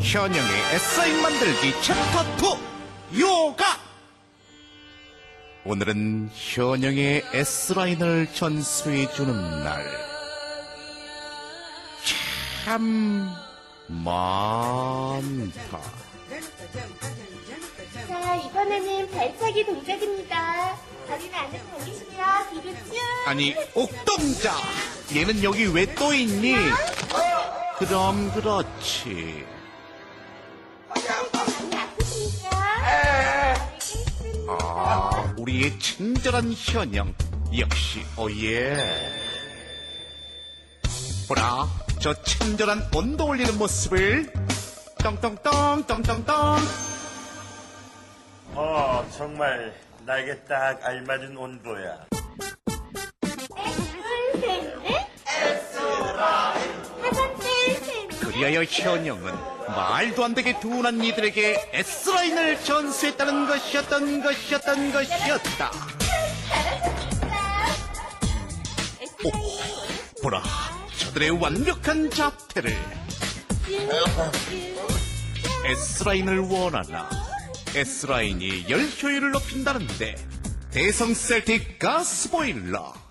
현영의 S라인 만들기 챕터 2 요가. 오늘은 현영의 S라인을 전수해주는 날. 참 많다. 자, 이번에는 발차기 동작입니다. 다리는 안으로 당기시고요. 뒤로 쭉. 아니 옥동자. 얘는 여기 왜 또 있니? 그럼 그렇지 아, 우리의 친절한 현영 역시 어예. 보라, 저 친절한 온도 올리는 모습을 떵떵떵 떵떵떵. 어, 정말 나에게 딱 알맞은 온도야. 그리하여 현영은 말도 안 되게 둔한 이들에게 S라인을 전수했다는 것이었던 것이었던 것이었다. 오, 보라, 저들의 완벽한 자태를 S라인을 원하나 S라인이 열 효율을 높인다는데 대성 셀틱 가스보일러